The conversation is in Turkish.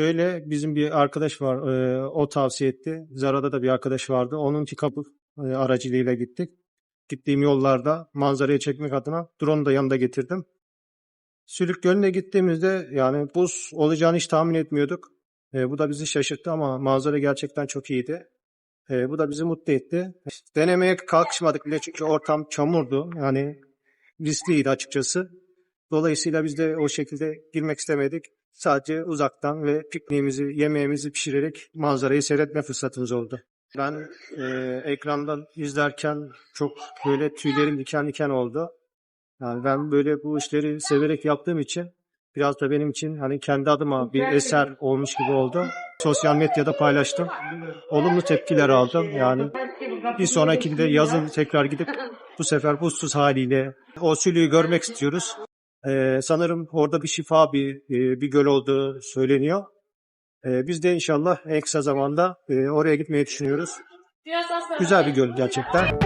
şöyle bizim bir arkadaş var. e, o tavsiye etti. Zara'da da bir arkadaş vardı. Onun pick-up e, aracılığıyla gittik. Gittiğim yollarda manzarayı çekmek adına drone'u da yanında getirdim. Sülük Gölü'ne gittiğimizde yani buz olacağını hiç tahmin etmiyorduk. E, bu da bizi şaşırttı ama manzara gerçekten çok iyiydi. E, bu da bizi mutlu etti. Denemeye kalkışmadık bile çünkü ortam çamurdu. Yani riskliydi açıkçası. Dolayısıyla biz de o şekilde girmek istemedik. Sadece uzaktan ve pikniğimizi, yemeğimizi pişirerek manzarayı seyretme fırsatımız oldu. Ben e, ekrandan izlerken çok böyle tüylerim diken diken oldu. Yani ben böyle bu işleri severek yaptığım için biraz da benim için hani kendi adıma bir eser olmuş gibi oldu. Sosyal medyada paylaştım. Olumlu tepkiler aldım. Yani bir sonraki de yazın tekrar gidip bu sefer buzsuz haliyle o sülüğü görmek istiyoruz. Ee, sanırım orada bir şifa bir e, bir göl olduğu söyleniyor. Ee, biz de inşallah en kısa zamanda e, oraya gitmeyi düşünüyoruz. Güzel bir göl gerçekten.